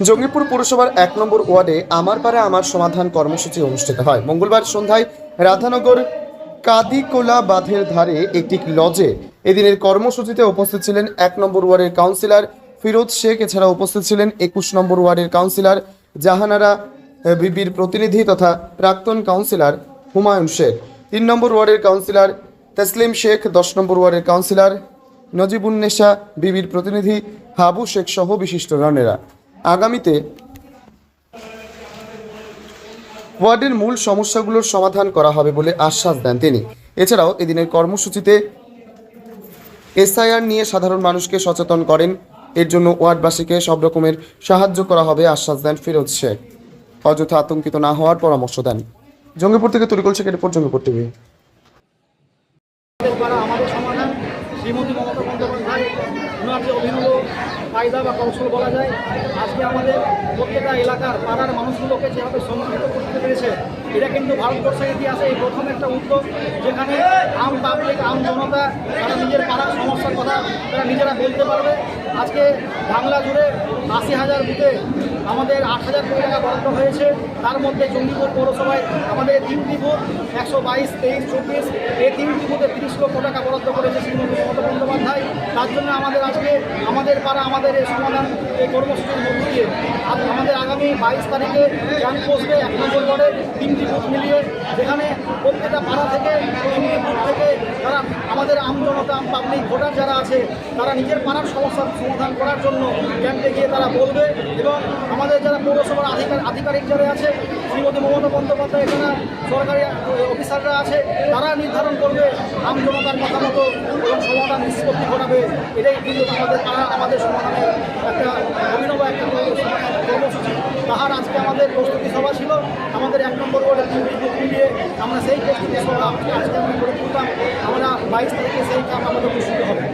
জঙ্গিপুর পুরসভার এক নম্বর ওয়ার্ডে আমার পাড়া আমার সমাধান কর্মসূচি অনুষ্ঠিত হয়। মঙ্গলবার সন্ধ্যায় রাধানগর কাদিকোলা বাঁধের ধারে একটি লজে এদিনের কর্মসূচিতে উপস্থিত ছিলেন এক নম্বর ওয়ার্ডের কাউন্সিলর ফিরোজ শেখ এছাড়া উপস্থিত ছিলেন একুশ নম্বর ওয়ার্ডের কাউন্সিলর জাহানারা বিবির প্রতিনিধি তথা প্রাক্তন কাউন্সিলর হুমায়ুন শেখ। তিন নম্বর ওয়ার্ডের কাউন্সিলর তসলিম শেখ, দশ নম্বর ওয়ার্ডের কাউন্সিলর নজিবুন্নেশা বিবির প্রতিনিধি হাবু শেখ সহ বিশিষ্ট রানেরা। আগামীতে ওয়ার্ডের মূল সমস্যাগুলোর সমাধান করা হবে বলে আশ্বাস দেন তিনি। এছাড়াও এদিনের কর্মসূচিতে এসআইআর নিয়ে সাধারণ মানুষকে সচেতন করেন। এর জন্য ওয়ার্ডবাসীকে সব রকমের সাহায্য করা হবে আশ্বাস দেন ফিরোজ শেখ। অযথা আতঙ্কিত না হওয়ার পরামর্শ দেন। জঙ্গিপুর থেকে তরিকল শেখের রিপোর্ট, জঙ্গিপুর টিভি। শ্রীমতী মমতা বন্দ্যোপাধ্যায়, ওনার যে অভিনব কায়দা বা কৌশল বলা যায়, আজকে আমাদের প্রত্যেকটা এলাকার পাড়ার মানুষগুলোকে যেভাবে সংগঠিত করতে পেরেছে, এটা কিন্তু ভারতবর্ষের ইতিহাসে এই প্রথম একটা উদ্যোগ, যেখানে আম পাবলিক আম জনতা, তারা নিজের পাড়ার সমস্যার কথা তারা নিজেরা বলতে পারবে। আজকে বাংলা জুড়ে আশি হাজার বুথে আমাদের আট হাজার কোটি টাকা বরাদ্দ হয়েছে। তার মধ্যে জঙ্গিপুর পৌরসভায় আমাদের তিনটি বুথ, একশো বাইশ, তেইশ, চব্বিশ এই বুথে তিরিশ লক্ষ টাকা বরাদ্দ করেছে শ্রীমতী মমতা বন্দ্যোপাধ্যায়। তার জন্য আমাদের আজকে আমাদের পাড়া, আমাদের এই সমাধান, এই কর্মসূচির মধ্য দিয়ে আমাদের আগামী বাইশ তারিখে ক্যাম্প বসবে এক নম্বর ওয়ার্ডে তিনটি বুথ মিলিয়ে যেখানে প্রত্যেকটা পাড়া থেকে বুথ থেকে তারা আমাদের আম জনতা পাবলিক ভোটার যারা আছে, তারা নিজের পাড়ার সমস্যার সমাধান করার জন্য ক্যাম্পে গিয়ে তারা বলবে এবং আমাদের যারা পৌরসভার আধিকার, আধিকারিক যারা আছে, শ্রীমতী মমতা বন্দ্যোপাধ্যায় এখানে সরকারি অফিসাররা আছে, তারা নির্ধারণ করবে আম জনতার কথা মতো এবং সমাধান নিষ্পত্তি ঘটাবে। এটাই কিন্তু আমাদের পাড়া আমাদের সমাধানের একটা অভিনব একটা কর্মসূচি। তাহার আজকে আমাদের প্রস্তুতি সভা ছিল। আমাদের এক নম্বর মিলিয়ে আমরা সেই প্রস্তুতি সভা আজকে আমরা করে তুললাম আমরা বাইশ তারিখে সেই কাম আমাদের অনুষ্ঠিত হবে